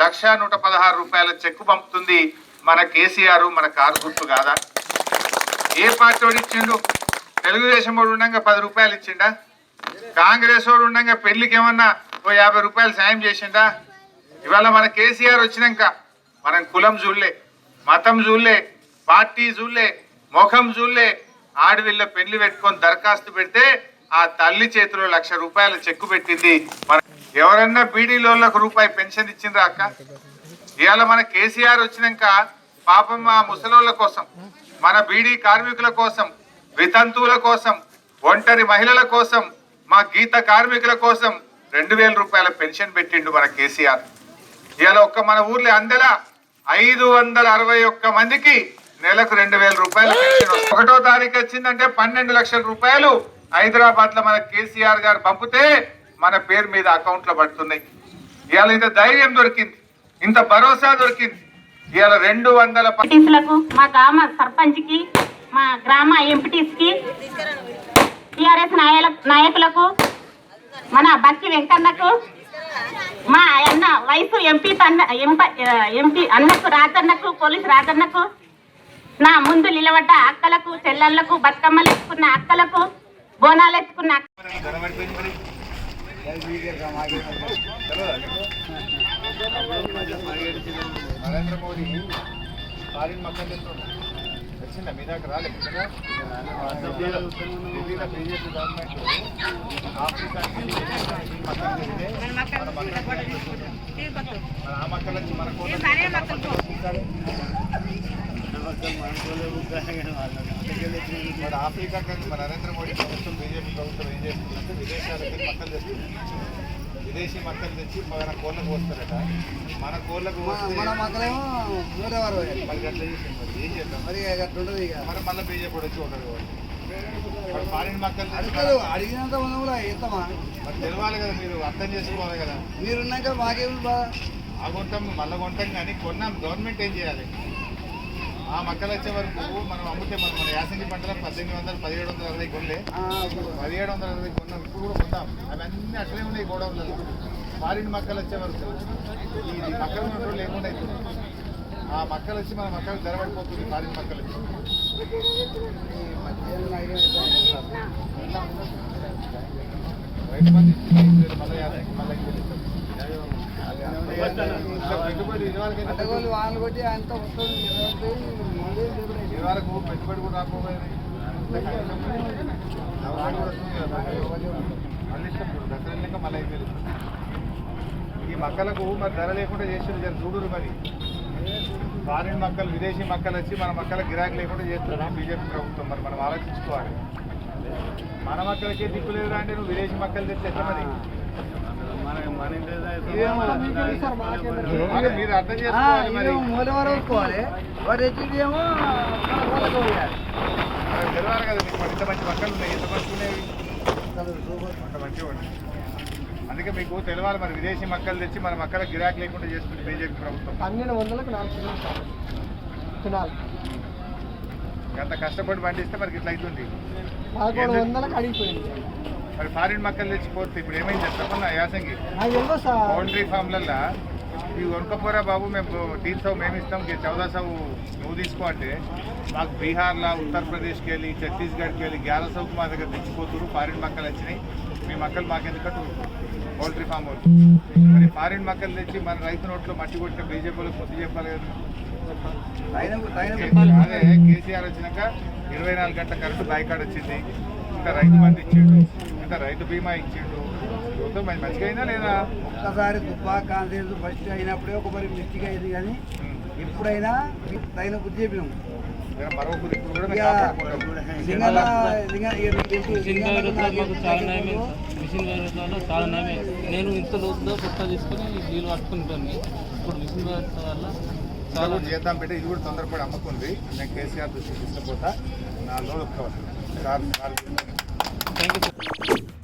లక్ష నూట పదహారు రూపాయల చెక్కు పంపుతుంది మన కేసీఆర్ మన కారు గుర్తు కాదా? ఏ పార్టీ వాడు ఇచ్చిండు? తెలుగుదేశం వాడు ఉండగా పది రూపాయలు ఇచ్చిండా? కాంగ్రెస్ వాడు ఉండగా పెళ్ళికి ఏమన్నా ఓ యాభై రూపాయలు సాయం చేసిండా? ఇవాళ మన కేసీఆర్ వచ్చినాక మనం కులం చూడలే మతం చూడలే పార్టీ చూడలే ముఖం చూడలే ఆడవిళ్ళ పెళ్ళి పెట్టుకొని దరఖాస్తు పెడితే ఆ తల్లి చేతిలో లక్ష రూపాయల చెక్కు పెట్టింది. మన ఎవరన్నా బీడీలోళ్ళకు రూపాయి పెన్షన్ ఇచ్చిండ్రా అక్క? ఇవాళ మన కేసీఆర్ వచ్చినాక పాపం మా ముసలోళ్ళ కోసం మన బీడీ కార్మికుల కోసం వితంతువుల కోసం ఒంటరి మహిళల కోసం మా గీత కార్మికుల కోసం రెండు వేల రూపాయల పెన్షన్ పెట్టిండు మన కేసీఆర్. ఇవాళ ఒక్క మన ఊర్లో అందెలా ఐదు వందల అరవై ఒక్క మందికి నెలకు రెండు వేల రూపాయల పెన్షన్ ఒకటో తారీఖు వచ్చిందంటే పన్నెండు లక్షల రూపాయలు హైదరాబాద్లో మన కేసీఆర్ గారు పంపితే మన పేరు మీద అకౌంట్లో పడుతున్నాయి. ఇవాళ ఇంత ధైర్యం దొరికింది. ఇంత భరోసా దొరికింది. ఇవాళ రెండు వందల ప- మా గ్రామ సర్పంచ్కి మా గ్రామ ఎంపీటీస్కి టిఆర్ఎస్ నాయకులకు మన బక్కి వెంకన్నకు మా అన్న వయసు ఎంపీ తన్న ఎంపీ అన్నకు రాజన్నకు పోలీస్ రాజన్నకు నా ముందు నిలబడ్డ అక్కలకు చెల్లెళ్ళకు బతుకమ్మలు ఎత్తుకున్న అక్కలకు బోనాలు ఎత్తుకున్న అక్క- నరేంద్ర మోడీ ఫారిన్ మక్కలు వచ్చిందా మీ దాకా రాలేదు ఢిల్లీలో బీజేపీ గవర్నమెంట్ ఆఫ్రికాకి మన ఆ మక్కలు నుంచి మన కోసం మరి ఆఫ్రికా నుంచి మన నరేంద్ర మోడీ ప్రభుత్వం బీజేపీ ప్రభుత్వం ఏం చేస్తుందంటే విదేశాలకి మక్కలు తెస్తుంది విదేశీ మక్కలు తెచ్చి మన కోళ్ళకు వస్తారట మన కోళ్ళకు మన మక్కలేమో నూరెవరు మరి అట్లా చేసింది మరి. ఏం చేద్దాం? మరి అట్లుంటది ఇక. మరి మళ్ళీ బీజేపీ కూడా వచ్చి ఉండదు మరి ఫారిన్ మక్కలు అడుగుతారు అడిగినంత మనం కూడా ఇస్తామా మరి తెలవాలి కదా మీరు అర్థం చేసుకోవాలి కదా. మీరున్నాక మాకేమి బాధ? ఆ కొంటాం మళ్ళీ కొంటాం కానీ కొన్నాం గవర్నమెంట్ ఏం చేయాలి? ఆ మక్కలు వచ్చే వరకు మనం అమ్ముతే మనం మన యాసంగి పంటలో పద్దెనిమిది వందలు పదిహేడు వందల అరవై కొనలే పదిహేడు వందల అరవై కొన్నాం ఇప్పుడు కూడా కొంటాం అవన్నీ అట్లే ఉన్నాయి గోడౌన్లలో. ఫారిన్ మక్కలు వచ్చే వరకు. ఈ మక్కలు ఉన్న రోజులు లేకుండా అవుతుంది ఆ మక్కలు వచ్చి మన మక్కలు ధరపడిపోతుంది ఫారిన్ మక్కలు వచ్చి. ఐదు గంటలకు రైతు ఇచ్చి మళ్ళీ మళ్ళీ అడ్డగోలు వానలు కొట్టి అంత వస్తుంది వరకు పెట్టుబడి కూడా రాకపోయేది దసరా లెక్క మళ్ళీ ఇస్తాం. ఈ మక్కలకు మరి ధర లేకుండా చేసింది జర చూడురు మరి. ఫారిన్ మక్కలు విదేశీ మక్కలు వచ్చి మన మక్కల గిరాకీ లేకుండా చేస్తున్నాం బీజేపీ ప్రభుత్వం మరి మనం ఆలోచించుకోవాలి. మన మక్కలకే దిక్కు లేదు అంటే నువ్వు విదేశీ మక్కలు తెచ్చి మరి ఇదేమో అదే మీరు అర్థం చేసుకోవాలి మరి మూలవరం ఒప్పుకోవాలి వాడు కదా మీకు ఇంత మంచి ఉన్నాయి ఎంత మంచి ఉన్నాయి అంత మంచిగా ఉన్నాయి అందుకే మీకు తెలవాలి మరి విదేశీ మక్కలు తెచ్చి మన మక్కల గిరాకీ లేకుండా చేస్తుంది బీజేపీ ప్రభుత్వం పన్నెండు వందలకు నాలుగు ఎంత కష్టపడి పండిస్తే మనకి ఇట్లా అవుతుంది. వందలకు అడిగిపోయింది. మరి ఫారిన్ మక్కలు తెచ్చిపోతే ఇప్పుడు ఏమైంది చెప్పమన్నా యాసంగి. పౌల్ట్రీ ఫామ్లల్లో ఇవి కొనుక్కపోరా బాబు మేము తీన్ సౌ మేము ఇస్తాం చౌదా సౌ నువ్వు తీసుకో అంటే మాకు బీహార్లో ఉత్తరప్రదేశ్కి వెళ్ళి ఛత్తీస్గఢ్కి వెళ్ళి గ్యార సౌకు మా దగ్గర తెచ్చిపోతున్నారు ఫారిన్ మక్కలు వచ్చినాయి. మీ మక్కలు మాకెందుకంటూ పౌల్ట్రీ ఫామ్ వాళ్ళు. మరి ఫారిన్ మక్కలు తెచ్చి మన రైతు నోట్లో మట్టి కొట్టిన బీజేపీలకు బుద్ధి చెప్పాలి కదా. అదే కేసీఆర్ వచ్చినాక ఇరవై నాలుగు గంటల కరెంటు బాయ్కాడ్ వచ్చింది. ఇంకా రైతు బంధు ఇచ్చిండు. ఇంకా రైతు బీమా ఇచ్చిండు. మంచిగా అయిందా లేదా? ఒక్కసారి కాన్సెన్స్ ఫస్ట్ అయినప్పుడే ఒక మరి మిస్టేక్ అయింది కానీ ఇప్పుడైనా తగిన బుద్ధి చెప్పినాం. జర మరో కొద్ది ఇప్పుడు కూడా మేము ఇక కాపాడుకుంటాం. లింగన లింగ- ఇక మీకు తెలుసు, మిషన్ లింగనకు వైరస్లో నాకు మాకు చాలా. నయమే నేను ఇంత లోతులో కొత్త తీసుకొని నీళ్ళు పట్టుకుంటాను ఇప్పుడు మిషన్ వల్ల చాలా చేద్దాం పెట్టి ఇది కూడా తొందరపడి అమ్ముకుంది. నేను కేసీఆర్ దృష్టికి తీసుకుపోతా. నా కార్ Thank you.